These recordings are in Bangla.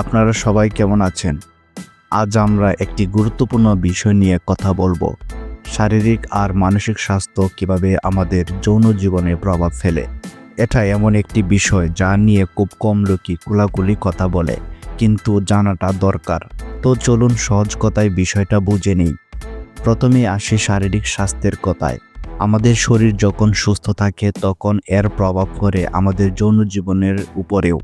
আপনারা সবাই কেমন আছেন? আজ আমরা একটি গুরুত্বপূর্ণ বিষয় নিয়ে কথা বলব। শারীরিক আর মানসিক স্বাস্থ্য কীভাবে আমাদের যৌন জীবনে প্রভাব ফেলে। এটা এমন একটি বিষয় যা নিয়ে খুব কম লোকই কুলাকুলি কথা বলে, কিন্তু জানাটা দরকার। তো চলুন সহজ কথায় বিষয়টা বুঝে নিই। প্রথমে আসি শারীরিক স্বাস্থ্যের কথায়। আমাদের শরীর যখন সুস্থ থাকে, তখন এর প্রভাব পড়ে আমাদের যৌন জীবনের উপরেও।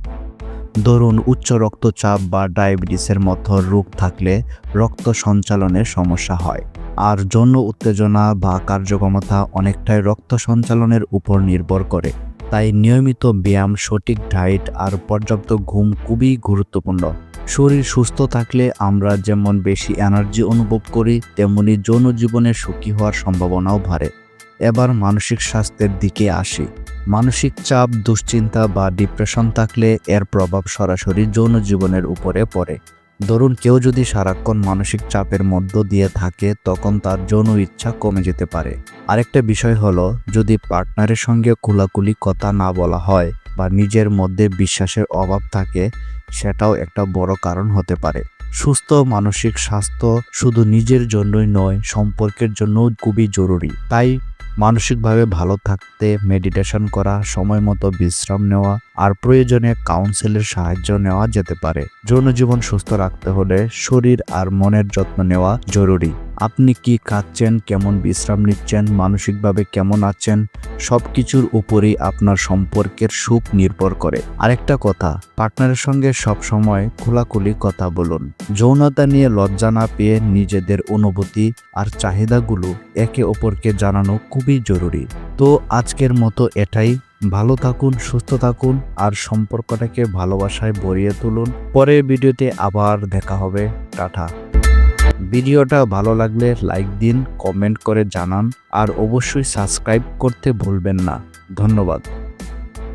ধরুন উচ্চ রক্তচাপ বা ডায়াবেটিসের মতো রোগ থাকলে রক্ত সঞ্চালনের সমস্যা হয়। আর যৌন উত্তেজনা বা কার্যক্ষমতা অনেকটাই রক্ত সঞ্চালনের উপর নির্ভর করে। তাই নিয়মিত ব্যায়াম, সঠিক ডায়েট আর পর্যাপ্ত ঘুম খুবই গুরুত্বপূর্ণ। শরীর সুস্থ থাকলে আমরা যেমন বেশি এনার্জি অনুভব করি, তেমনি যৌন জীবনে সুখী হওয়ার সম্ভাবনাও বাড়ে। এবার মানসিক স্বাস্থ্যের দিকে আসি। মানসিক চাপ, দুশ্চিন্তা বা ডিপ্রেশন থাকলে এর প্রভাব সরাসরি যৌন জীবনের উপরে পড়ে। ধরুন কেউ যদি সারাক্ষণ মানসিক চাপের মধ্য দিয়ে থাকে, তখন তার যৌন ইচ্ছা কমে যেতে পারে। আরেকটা বিষয় হলো, যদি পার্টনারের সঙ্গে খোলাকুলি কথা না বলা হয় বা নিজের মধ্যে বিশ্বাসের অভাব থাকে, সেটাও একটা বড় কারণ হতে পারে। সুস্থ মানসিক স্বাস্থ্য শুধু নিজের জন্যই নয়, সম্পর্কের জন্যও খুবই জরুরি। তাই মানসিকভাবে ভালো থাকতে মেডিটেশন করা, সময় মতো বিশ্রাম নেওয়া আর প্রয়োজনে কাউন্সিলের সাহায্য নেওয়া যেতে পারে। যৌন জীবন সুস্থ রাখতে হলে শরীর আর মনের যত্ন নেওয়া জরুরি। আপনি কি খাচ্ছেন কেমন বিশ্রাম নিচ্ছেন? মানসিকভাবে কেমন আছেন? সব কিছুর উপরেই আপনার সম্পর্কের সুখ নির্ভর করে। আরেকটা কথা, পার্টনারের সঙ্গে সব সময় খোলাখুলি কথা বলুন। যৌনতা নিয়ে লজ্জা না পেয়ে নিজেদের অনুভূতি আর চাহিদাগুলো একে অপরকে জানানো খুবই জরুরি। তো আজকের মতো এটাই। ভালো থাকুন, সুস্থ থাকুন আর সম্পর্কটাকে ভালোবাসায় ভরিয়ে তুলুন। পরের ভিডিওতে আবার দেখা হবে। টাটা। ভিডিওটা ভালো লাগলে লাইক দিন, কমেন্ট করে জানান, আর অবশ্যই সাবস্ক্রাইব করতে ভুলবেন না। ধন্যবাদ।